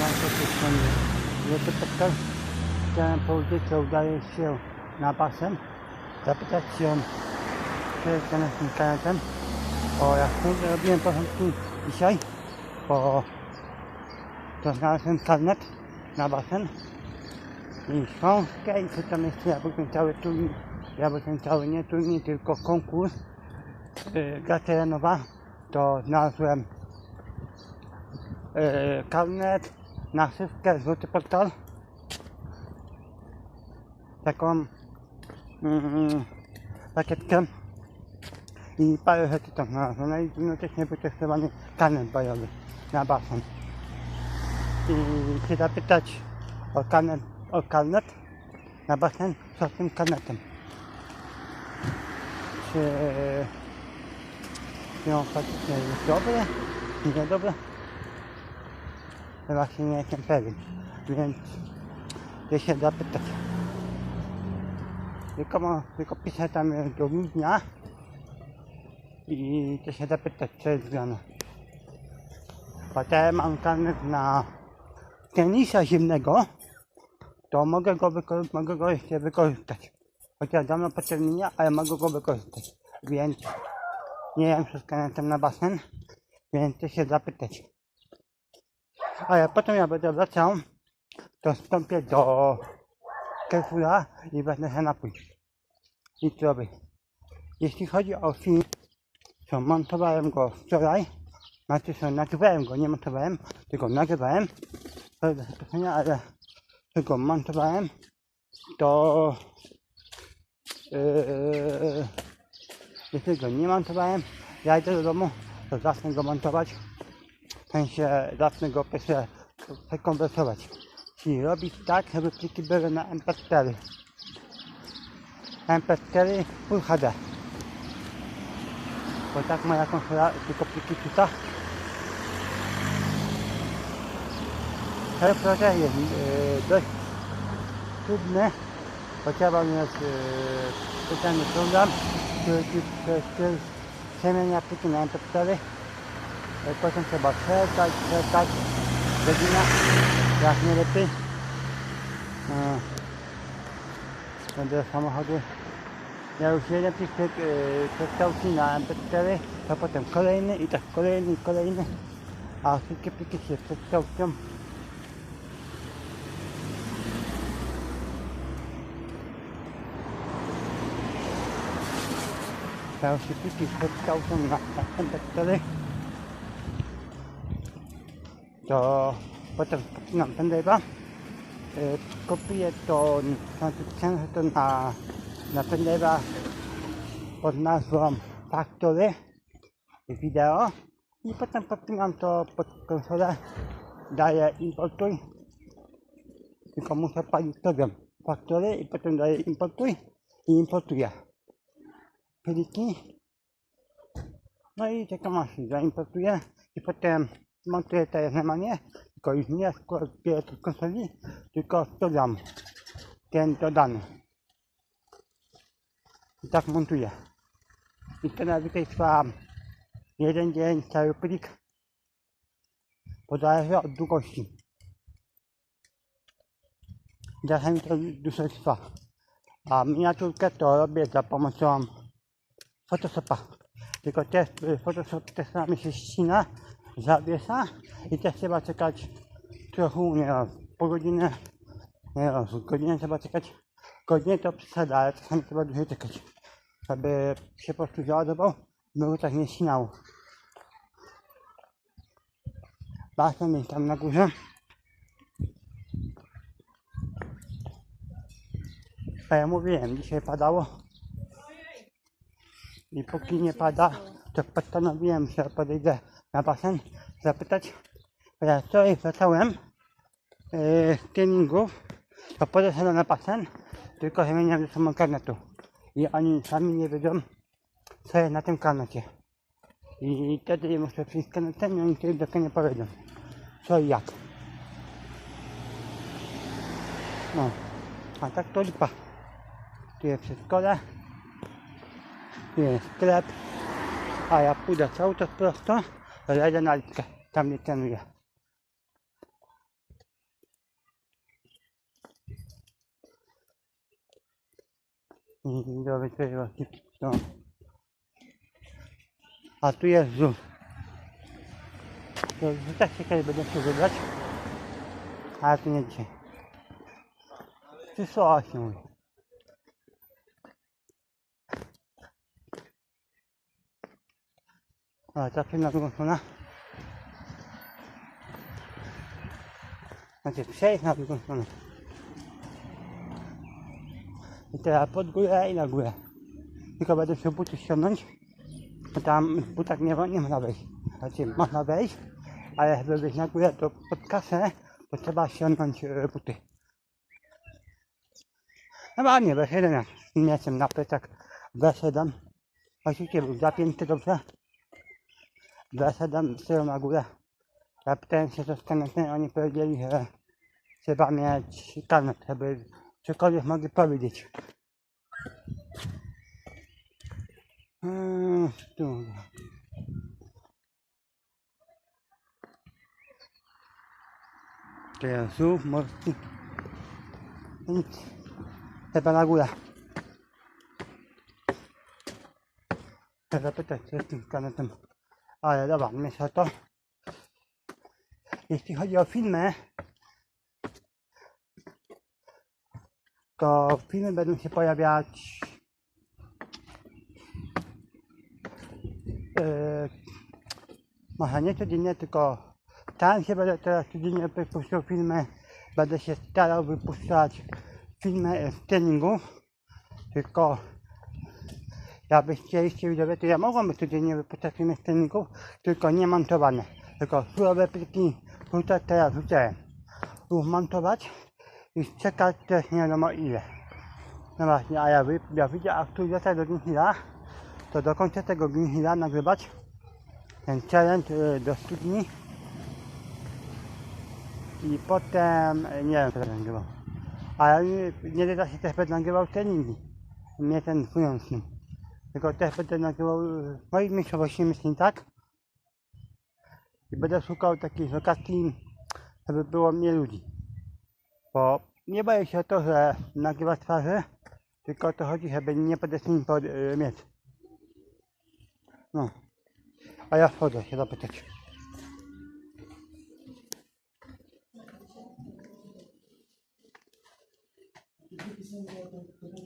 mam to stronie. Żeby tak chciałem powiedzieć, że udaje się na basen, zapytać się, czy jest tym kanetem. O, ja nie robiłem porządku dzisiaj, bo to znalazłem karnet na basen i książkę i co tam jeszcze, ja cały turniej, ja cały nie turniej, tylko konkurs yy, gra terenowa, to znalazłem yy, karnet na wszystkie złoty portal taką mm, pakietkę i parę rzeczy tam znalazłem. No i jednocześnie nie karnet bojowy na basen. I się zapytać o karnet, o karnet na basen, co z tym karnetem. Czy, czy on faktycznie jest dobry, niedobry? Właśnie nie jestem pewien, więc chcę się zapytać. Tylko, mo- tylko piszę tam do grudnia i chcę się zapytać, co jest grane. Teraz mam karnet na tenisa zimnego, to mogę go, mogę go jeszcze wykorzystać. Chociaż dawno po terminie, ale mogę go wykorzystać. Więc nie wiem, z karnetem na basen, więc chcę się zapytać. Ale potem ja będę wracał, to wstąpię do Carrefoura i wezmę się napój. Robię? Jeśli chodzi o film, to montowałem go wczoraj, znaczy, że nagrywałem go, nie montowałem, tylko nagrywałem, ale tylko montowałem, to yy, jeśli go nie montowałem, ja idę do domu, to zacznę go montować, w sensie zacznę go pierwsze przekonwertować. Czyli robić tak, żeby pliki były na MP4. MP4 Full HD. Bo tak moja konsola tylko pliki czyta. Ale proces jest yy, dość trudny, chociaż on jest yy, specjalny program, który ci który przemienia pliki na MP4. Yy, Potem trzeba przerkać, przerkać, godzina, jak nie lepiej. Yy, Będę samochody. Ja już jeden plik yy, przekształcił na MP4, to potem kolejny i tak kolejny i kolejny. A wszystkie pliki się przekształcą. Już się pliki przekształcą na, na MP4. To potem spinam pendrive'a. Yy, kopiuję to, znaczy przenoszę to na, na pendrive'a pod nazwą Factory wideo i potem podpinam to pod konsolę, daję importuj, tylko muszę palić program Factory i potem daję importuj i importuję pliki. No i czekam aż się zaimportuje i potem montuję normalnie, tylko już nie składam do konsoli, tylko program ten dodany. I tak montuję. I to najwyżej trwa jeden dzień, cały plik. Zależy od długości. Czasami to trwa. A miniaturkę to robię za pomocą Photoshopa. Tylko też y, Photoshop czasami się ścina, zawiesa i też trzeba czekać trochę, nie wiem, po godzinę, nie wiem, z godzinę trzeba czekać. Godzinę to przesada, ale czasami trzeba dłużej czekać, żeby się po prostu załadował, by tak nie ścinało. Basen jest tam na górze. A ja mówiłem, dzisiaj padało. I póki nie pada, to postanowiłem, że podejdę na basen, zapytać. Ja wczoraj wracałem yy, z treningów, to podeszedłem na basen, tylko wymieniam ze sobą karnetu. I oni sami nie wiedzą, co jest na tym karnecie. I wtedy muszę przyjść z karnetem i oni wtedy dokładnie powiedzą, co i jak. No, a tak to lipa. Tu jest przedszkole, tu jest sklep, a ja pójdę cały czas prosto, jeden, ale tam nie trenuje. Dobry przerwaki są. A tu jest rzut. To rzuta się kiedyś będę się wybrać. A tu nie dzisiaj. Przyszło 8. Ale trafię na drugą stronę. Znaczy przejść na drugą stronę. I teraz pod górę i na górę. Tylko będę się buty ściągnąć. Bo tam w butach nie, nie można wejść. Znaczy można wejść, ale żeby wejść na górę to pod kasę, to trzeba ściągnąć e, buty. No ładnie, weszedłem mieczem na plecach. Weszedłem. Oczywiście był zapięty dobrze. Weszedłem z tyłu na górę. Ja pytałem się co z kanetem, oni powiedzieli, że trzeba mieć kanet, żeby cokolwiek mogli powiedzieć. Eee, tu. To jest żółw morski. Nic. Chyba na górę. Chcę zapytać, co jest z tym kanetem. Ale dobra, myślę to. Jeśli chodzi o filmy, to filmy będą się pojawiać yy, może nie codziennie, tylko tam się będę teraz codziennie wypuszczał filmy. Będę się starał wypuszczać filmy z treningów, tylko jakbyście chcieliście widzowie, to ja mogłem codziennie wypuszczać treningów, tylko nie montowane. Tylko surowe pliki, tutaj teraz wrzucałem. Już montować i czekać też nie wiadomo ile. No właśnie, a ja, wy, ja widzę aktualizację do Ginhilla, to do końca tego Ginhilla nagrywać ten challenge y, do studni i potem, y, nie wiem co będę nagrywał, ale nie, da się też będę nagrywał treningi, nie ten fujący, tylko też będę nagrywał y, moich miejscowości, myślę tak i będę szukał takich lokacji, żeby było mniej ludzi, bo nie boję się o to, że nagrywać twarzy, tylko o to chodzi, żeby nie nimi pod, y, mieć. No. A ja wchodzę się zapytać.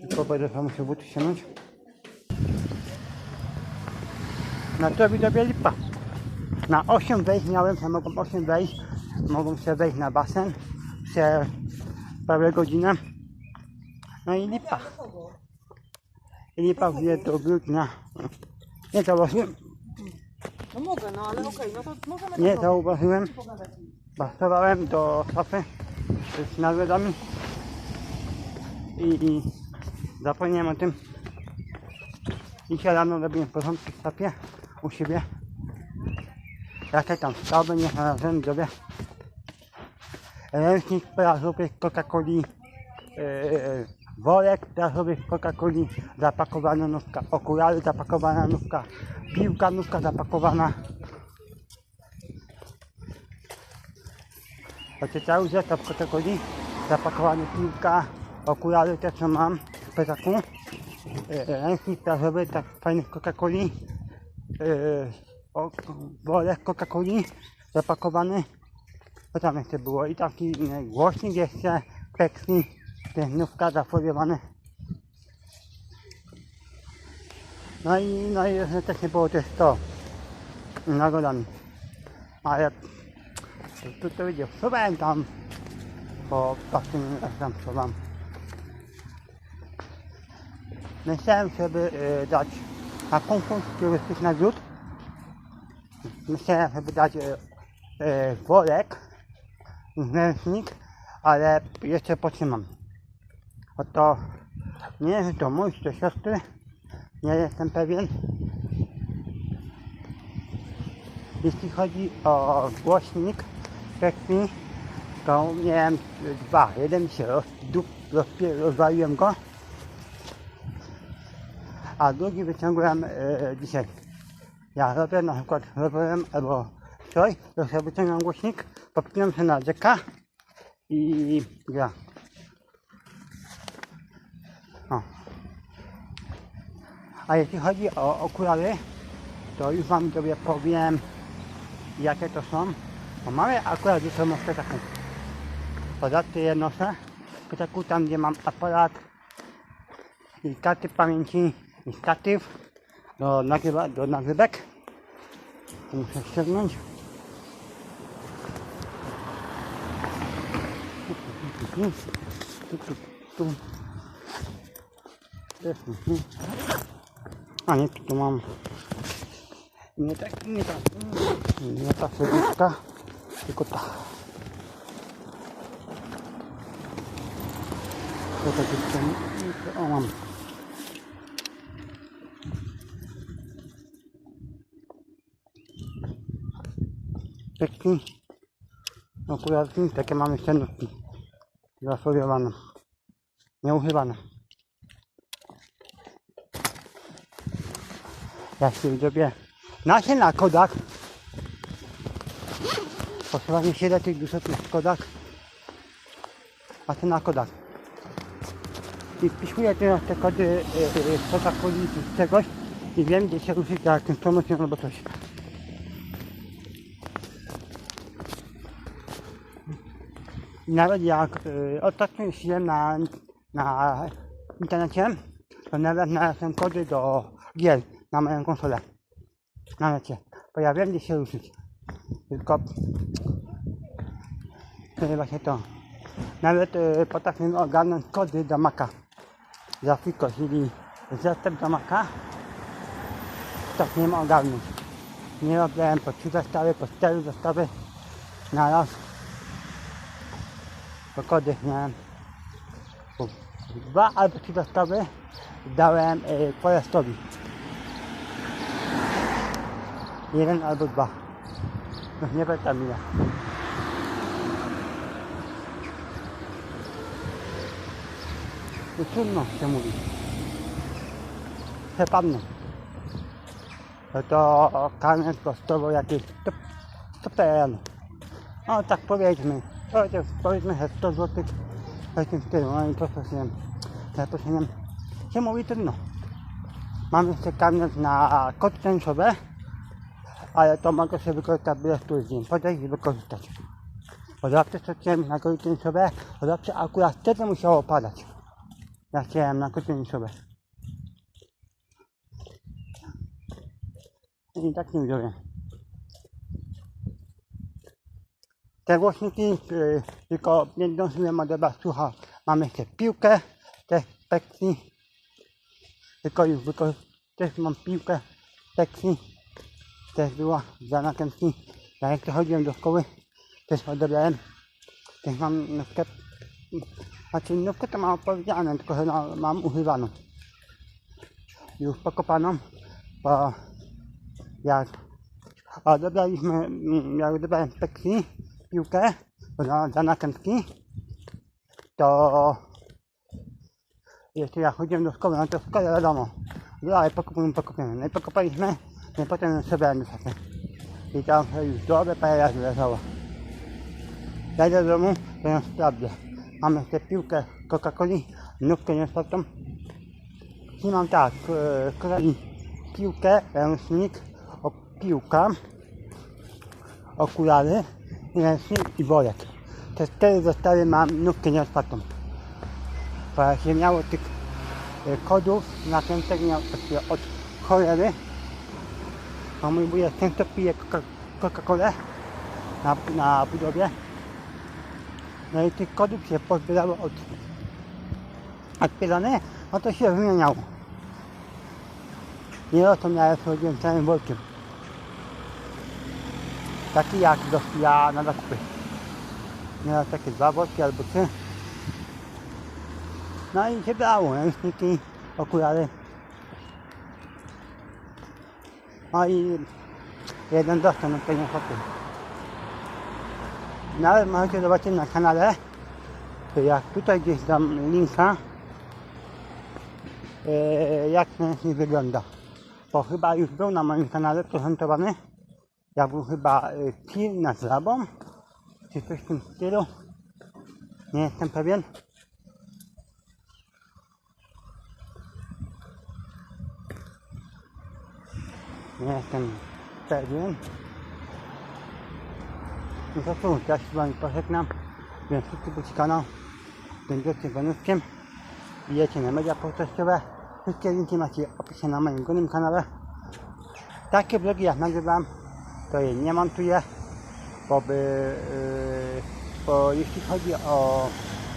Tylko będę musiał buty ściągnąć. Na to widzowie lipa. Na 8 wejść miałem, że mogą 8 wejść. Mogą się wejść na basen. Przez prawie godzinę. No i lipa. I lipa wie do grudnia. Nie zauważyłem, No mogę, no ale okej, no to możemy nie tak zauważyłem. Pasowałem do szafy z nagrodami i, i zapomniałem o tym. Dzisiaj rano robiłem porządki w szafie u siebie. Jakie tam sprawy nie znalazłem sobie. Ręcznik plażowy z Coca-Coli, yy, worek plażowy z Coca-Coli, zapakowana nówka, okulary zapakowana nówka, piłka nówka zapakowana. Znaczy cały zestaw Coca-Coli, zapakowana piłka, okulary te co mam w plecaku, yy, ręcznik plażowy tak fajny z Coca-Coli, worek Coca-Coli zapakowany, co tam jeszcze było i taki yy, głośnik jeszcze, Pepsi, piętnówka zafoliowane. No i, no i jeszcze też nie było też to nagrodami. Ale tu to widział, schowałem tam, bo patrzę tam schowam. Myślałem sobie y, dać na konkurs turystyczny nagród. Myślałem sobie dać y, y, worek, ręcznik, ale jeszcze potrzymam. Oto nie to mój, czy to siostry, nie jestem pewien. Jeśli chodzi o głośnik Pekmi, to miałem dwa. Jeden się rozpie- rozwaliłem go, a drugi wyciągłem e, dzisiaj. Ja robię na przykład rowerem albo coś, to sobie wyciągam głośnik, podpinam się na rzeka i gra. O. A jeśli chodzi o okulary, to już wam sobie powiem jakie to są. Bo mamy akurat sobą jeszcze taką podatkę je noszę. W taku tam gdzie mam aparat i karty pamięci statyw do, nagrywa, do nagrywek. To muszę ściągnąć. Tu, tu, tu. A nie, tu, mam. Nie tak, nie tak. Nie ta serduszka, tylko ta. To tak o mam. Tekki. Okularki, takie mamy ścianówki. Zafoliowane. Nieużywane. Ja się zrobię na się na kodach. Posłanie się do tych wysokich kodach. A ty na kodach. I wpisuję te, te kody e, e, z Coca-Coli czy z czegoś i wiem gdzie się ruszyć jak promocją albo coś. Nawet jak y, ostatnio jeździłem na, na internecie, to nawet znalazłem kody do gier na moją konsolę. Na necie. Bo gdzie się ruszyć. Tylko jest właśnie to. Nawet y, potrafię ogarnąć kody do Maca. Za tylko, czyli zestaw do Maca, to nie ogarnąć. Nie robiłem po trzy zestawy, po cztery zestawy na raz. Bo kody miałem dwa albo trzy zestawy dałem y, Forestowi. Jeden albo dwa. No nie pamiętam ile. No trudno się mówi. Przepadną. No to kamień kosztował jakieś 100, 100 PL. No tak powiedzmy. Jest powiedzmy że 100 zł. Takim i to co się się się mówi trudno. Mam jeszcze kamień na kod tęczowy, ale to mogę sobie wykorzystać bez tu dzień. Podejść i wykorzystać. Bo zawsze straciłem na kody tęczowe, bo zawsze akurat wtedy musiało padać. Ja chciałem na kody tęczowe. I tak nie wziąłem. Te głośniki y, tylko nie zdążyłem odebrać słucha. Mam jeszcze piłkę, te pekcji. Tylko już wyko- też mam piłkę pekcji. Też była za nakętki. Ja jak chodziłem do szkoły, też odebrałem. Też mam nówkę. Znaczy nówkę to mam opowiedziane, tylko że no, mam używaną. Już pokopaną, bo jak odebraliśmy, mm, jak odebrałem pekcji, piłkę za, za nakętki, to jeszcze jak chodziłem do szkoły, no to w szkole wiadomo, dalej pokopujemy, pokopujemy. No i pokopaliśmy, no i potem sobie wysokie. I tam już dobre parę razy leżało. Jadę do domu, to ją sprawdzę. Mam jeszcze piłkę Coca-Coli, nówkę niestotą. I mam tak, e, kolei piłkę, ręcznik, piłka, okulary, ręcznik i worek. Te cztery zestawy mam nówkę nieotwartą. Jak się miało tych e, kodów nakrętek miał takie od cholery, a mój wujek często pije Coca- Coca-Colę na, na budowie. No i tych kodów się pozbierało od odpierane, no to się wymieniało. I no to miałem chodziłem całym workiem. Taki jak do ja na zakupy. Miałem takie dwa worki albo trzy. No i się brało, ręczniki, okulary. No i jeden dostał, no to nie chodził. Nawet możecie zobaczyć na kanale, to jak tutaj gdzieś dam linka, e, jak ten wygląda. Bo chyba już był na moim kanale prezentowany. Ja był chyba film nad żabą, czy coś w tym stylu. Nie jestem pewien. Nie jestem pewien. No to cóż, ja się z Wami pożegnam. Więc subskrybujcie kanał. Będziecie Wenuskiem. Bijecie na media społecznościowe. Wszystkie linki macie w opisie na moim głównym kanale. Takie vlogi jak nagrywam, to je nie montuję, bo, by, yy, bo jeśli chodzi o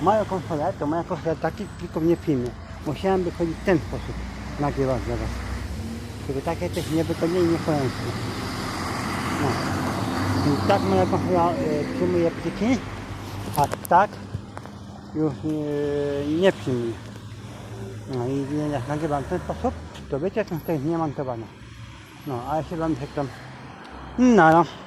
moją konsolę, to moja konsola takich plików nie przyjmie. Musiałem wychodzić w ten sposób nagrywać dla. Żeby takie też nie wykonali niekończne. No. I tak moja konsola yy, przyjmuje pliki, a tak już yy, nie przyjmuje. No i jak nagrywam w ten sposób, to wiecie, że to jest niemontowane. No, ale się wam 嗯来了。